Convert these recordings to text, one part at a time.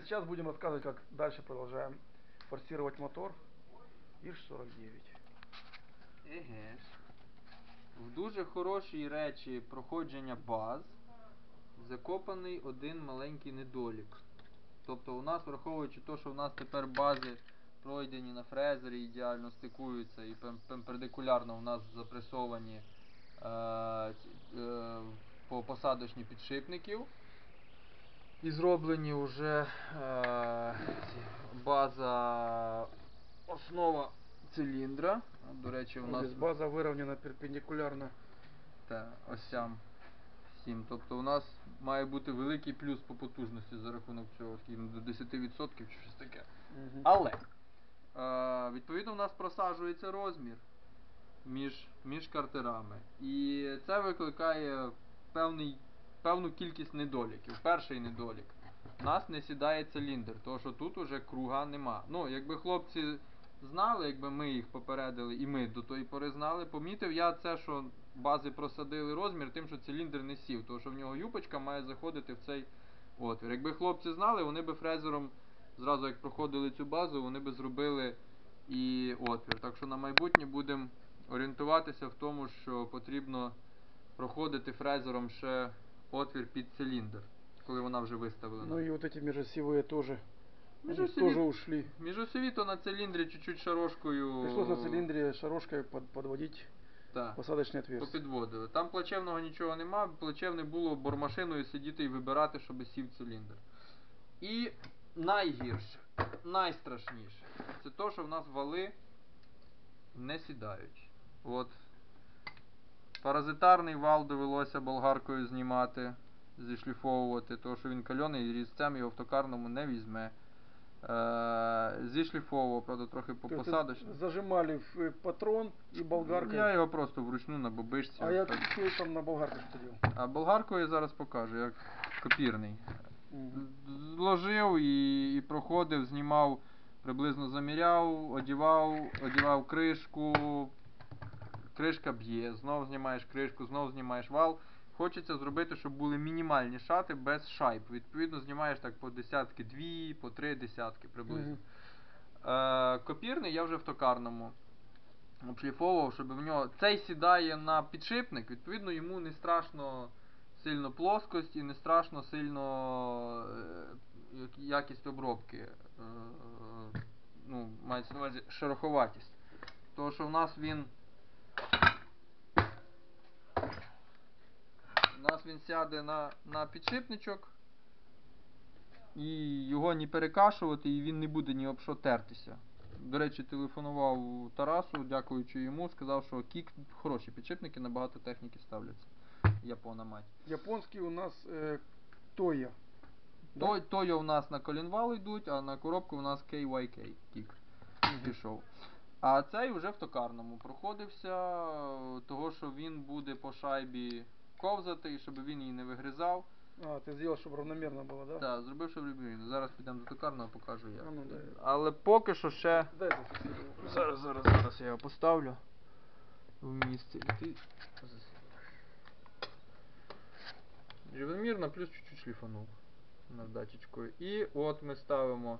Сейчас будем рассказывать, как дальше продолжаем форсировать мотор. ИРШ-49. Еге ж. В дуже хорошій речі проходження баз закопаний один маленький недолік. Тобто у нас, враховуючи те, що у нас тепер бази пройдені на фрезері, ідеально стикуються і перпендикулярно у нас запресовані е, е, по посадочні підшипників. І зроблені вже е, база основа циліндра. До речі, у нас база выровнена перпендикулярно. та, осям всім. Тобто у нас має бути великий плюс по потужності за рахунок цього, до 10% чи щось таке. Але е, відповідно в нас просаджується розмір між, між картерами. І це викликає певний, певну кількість недоліків. Перший недолік. У нас не сідає циліндр, тому що тут уже круга нема. Ну, якби хлопці знали, якби ми їх попередили, і ми до тої пори знали, помітив я це, що бази просадили розмір тим, що циліндр не сів, тому що в нього юпочка має заходити в цей отвір. Якби хлопці знали, вони би фрезером зразу як проходили цю базу, вони би зробили і отвір. Так що на майбутнє будемо орієнтуватися в тому, що потрібно проходити фрезером ще отвір під циліндр, коли вона вже виставлена. Ну и вот эти межосевые тоже. они Межосеві- тоже ушли. Міжосові то на циліндрі чуть-чуть шарошкою. Пришлось на цилиндре шарошкой под- подводить Так. посадочный отверстие. Попідводили. Там плачевного нічого нема, плачевне було бормашиною сидіти і вибирати, щоб сів циліндр. І найгірше, найстрашніше, це то, що в нас вали не сідають. От. Паразитарний вал довелося болгаркою знімати, зішліфовувати, тому що він кальоний і різцем його в токарному не візьме. Е, зішліфовував, правда, трохи по То есть посадочно. Зажимали в э, патрон и болгаркой. Я його просто вручну на бобишці. А я отак. там на болгарку что? А болгаркою я зараз покажу, як копірний. Зложив і, і проходив, знімав, приблизно заміряв, одівав, одівав кришку, кришка б'є, знов знімаєш кришку, знов знімаєш вал. Хочеться зробити, щоб були мінімальні шати без шайб. Відповідно, знімаєш так по десятки, дві, по три десятки приблизно. Мгм. Е, копірний я вже в токарному обшліфовував, щоб в нього цей сідає на підшипник, відповідно йому не страшно сильно плоскость і не страшно сильно е, якість обробки. Е, е, ну, мається на увазі шероховатість. Тому що в нас він. У нас він сяде на, на підшипничок, і його не перекашувати, і він не буде ні об що тертися. До речі, телефонував Тарасу, дякуючи йому, сказав, що кік хороші підшипники, набагато техніки ставляться. Япона мать. Японский у нас э, Тоя. Да? Той, той у нас на колінвал йдуть, а на коробку у нас KYK кік пішов. А цей вже в токарному проходився, е, того що він буде по шайбі ковзати, і щоб він її не вигризав. А, ты сделал, чтобы равномерно было, да? Так, зробив, щоб любив. Зараз підемо до токарного, покажу як. А ну, дай. Але поки що ще. Дай зафиксирую. Зараз, зараз, зараз я його поставлю в місце. І ти Рівномірно, плюс чуть-чуть шліфанув наждачечкою. І от ми ставимо.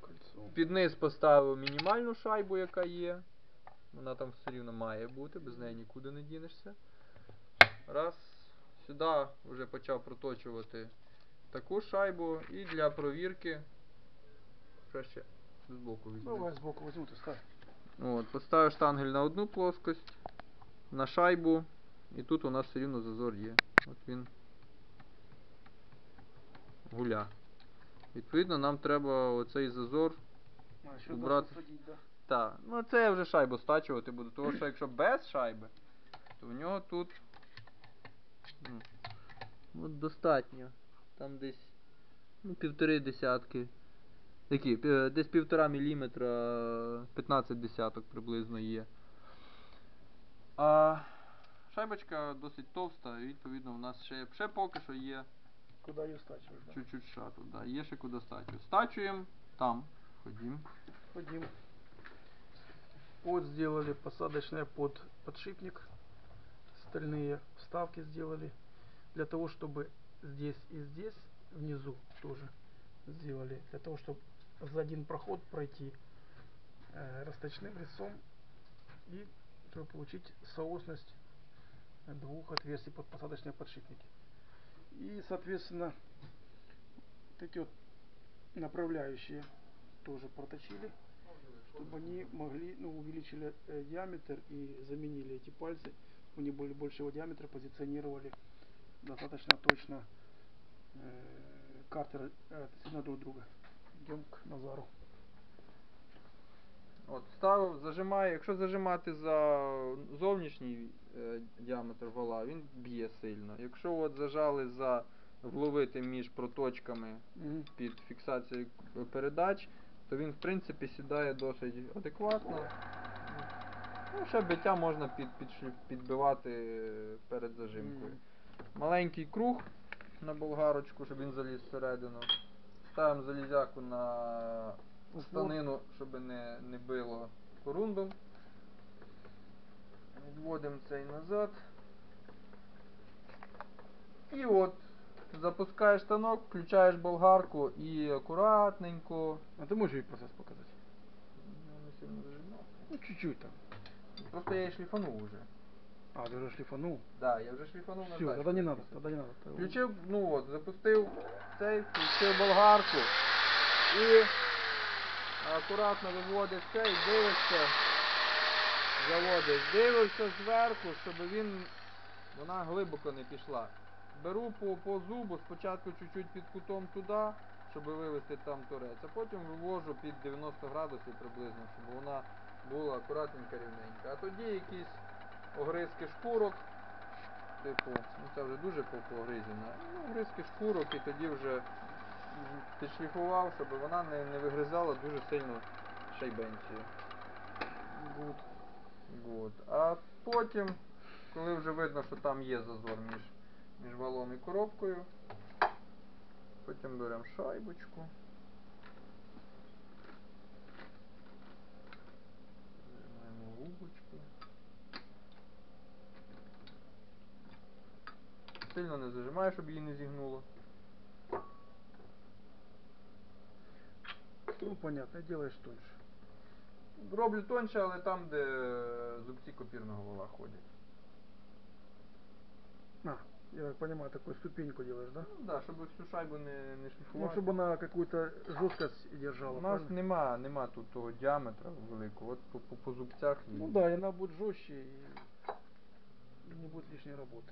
Кольцо. Під низ поставив мінімальну шайбу, яка є. Вона там все рівно має бути, без неї нікуди не дінешся. Раз. Сюди вже почав проточувати таку шайбу і для провірки. Краще збоку візьму. Давай сбоку возьму, ты ставь. От, поставив штангель на одну плоскость, на шайбу, і тут у нас все рівно зазор є. От він гуля. Відповідно, нам треба оцей зазор. А, да? Так, ну це я вже шайбу стачувати буду, тому що якщо без шайби, то в нього тут. Ну, от достатньо. Там десь ну, півтори десятки. Які? Десь півтора міліметра, 15 десяток приблизно є. А шайбочка досить товста, і відповідно в нас ще, ще поки що є Куда ее стачиваешь, чуть-чуть шату. Да, є ще куди стачувати. Стачуємо там. Ходім. Ходим. Вот сделали посадочное под подшипник. Стальные вставки сделали. Для того, чтобы здесь и здесь, внизу тоже, сделали для того, чтобы за один проход пройти э, расточным резцом и чтобы получить соосность двух отверстий под посадочные подшипники. И, соответственно, вот эти вот направляющие тоже проточили, чтобы они могли, ну, увеличили э, диаметр и заменили эти пальцы, они были большего диаметра, позиционировали достаточно точно э, картеры э, относительно друг друга. Идем к Назару. От, ставив, зажимає, якщо зажимати за зовнішній е, діаметр вала, він б'є сильно. Якщо от зажали за вловити між проточками Мгм. під фіксацією к- передач, то він в принципі сідає досить адекватно. Ну, ще биття можна під, підшліф- підбивати е, перед зажимкою. Маленький круг на болгарочку, щоб він заліз всередину. Ставимо залізяку на станину, щоб не, не било корундом. Відводимо цей назад. І от запускаєш станок, включаєш болгарку і акуратненько. А ты можешь ей процесс показать? Ну, не сильно зажимав. Ну, чуть-чуть там. Просто я її шліфанув уже. А, ты уже шлифанул. Да, я вже шліфанув на Все, тачку. тогда не надо, тогда не надо. Включив, ну от, запустив цей, включив болгарку і акуратно виводиш цей, дивишся, заводиш, дивишся зверху, щоб він, вона глибоко не пішла. Беру по, по зубу, спочатку чуть-чуть під кутом туди, щоб вивести там торець, а потім вивожу під 90 градусів приблизно, щоб вона була акуратненька, рівненька. А тоді якісь огризки шкурок, типу, ну це вже дуже по- погризена. Ну, огризки шкурок і тоді вже підшліфував, щоб вона не, не вигризала дуже сильно шайбенцію. Гуд. От. А потім, коли вже видно, що там є зазор між, між валом і коробкою, потім беремо шайбочку. Сильно не зажимай, щоб її не зігнуло. Ну, понятно, делаешь тоньше. Роблю тоньше, але там, де зубці копірного вала ходять. А, я так понимаю, такую ступеньку делаешь, да? Ну да, щоб всю шайбу не, не Ну, шліфувати. чтобы она какую-то жесткость держала. У нас правильно? нема, нема тут того діаметра великого. От по, по, по зубцях і... Ну да, и она будет жестче и не будет лишней работы.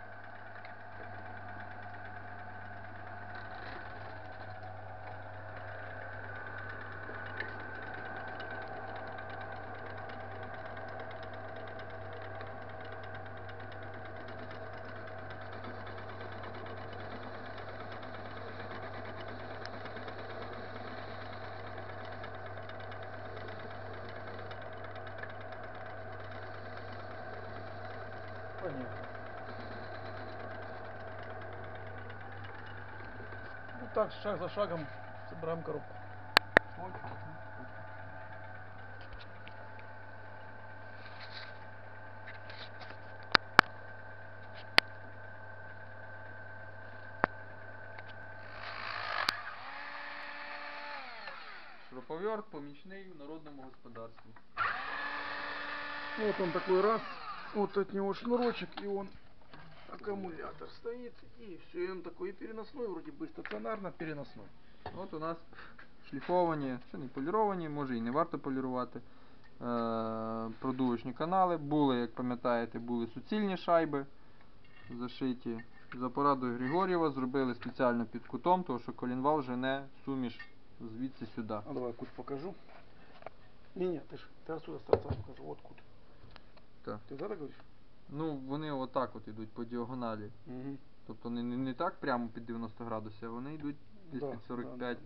так, шаг за шагом собираем коробку. Шуруповерт помічний в народному господарстві. Вот он такой раз, вот от него шнурочек, и он аккумулятор стоит, и все, и он такой и переносной, вроде бы стационарно переносной. От у нас шліфовані, ще не поліровані, може і не варто полірувати. Е, продувочні канали. Були, як пам'ятаєте, були суцільні шайби зашиті. За порадою Григорєва зробили спеціально під кутом, тому що колінвал жене суміш звідси сюди. А давай кут покажу. Не, не, ты ж, ты отсюда с торца покажу, вот кут. Так. Ты за это говоришь? Ну, вони отак от йдуть по діагоналі. Угу. Тобто не, не, не так прямо під 90 градусів, а вони йдуть десь під 45.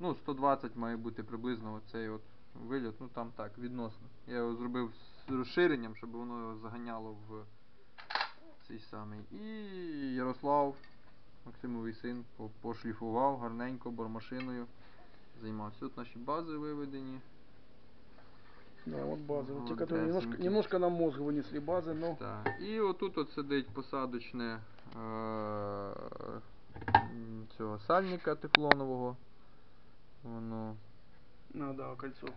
Ну, 120 має бути приблизно оцей от виліт, ну там так, відносно. Я його зробив з розширенням, щоб воно його заганяло в цей самий. І Ярослав, Максимовий син, по- пошліфував гарненько бормашиною. Займався. Тут наші бази виведені. Да, вот базы. Вот те, Вот которые немножко, ясненький. немножко на мозг вынесли базы, но Так. І отут от сидить посадочне е- м, цього сальника тефлонового. Воно Ну да, кольцо.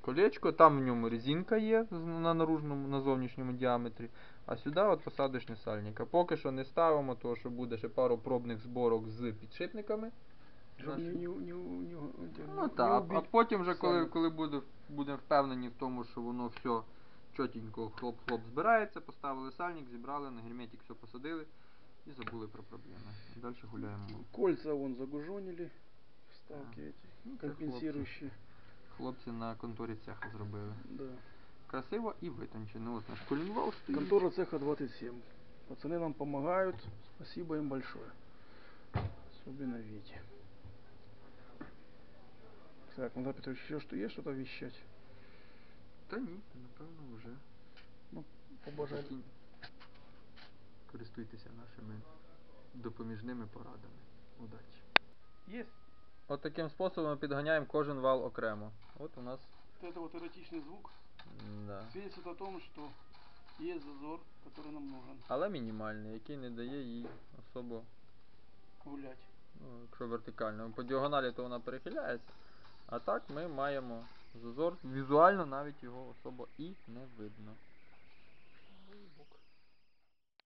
колечко, там в ньому резинка є з- на наружному, на зовнішньому діаметрі, а сюди от посадочний сальник. А поки що не ставимо, тому що буде ще пару пробних зборок з підшипниками. Щоб не, не, не, не, Ну так, а потім вже коли, коли буде, будемо впевнені в тому, що воно все чотенько хлоп-хлоп збирається, поставили сальник, зібрали, на герметик все посадили і забули про проблеми. Далі гуляємо. Кольца вон загужонили, вставки эти, Ну, це. Хлопці на конторі цеха зробили. Да. Красиво і витончено. От наш колінвал стоїть. Контора цеха 27. Пацаны нам помогают. Спасибо им большое. Особенно Вите. Так, Назар Петрович, еще что есть что-то вещать? Та ні, напевно, вже. Ну, побажали. Такі- Користуйтеся нашими допоміжними порадами. Удачі. Есть. От таким способом підганяємо кожен вал окремо. От у нас. Вот это вот эротичный звук Да. свидетельствует о том, что есть зазор, который нам нужен Але мінімальний, який не дає їй особо, гулять. ну, якщо вертикально. По діагоналі то вона перехиляється. А так ми маємо зазор. Візуально навіть його особо і не видно.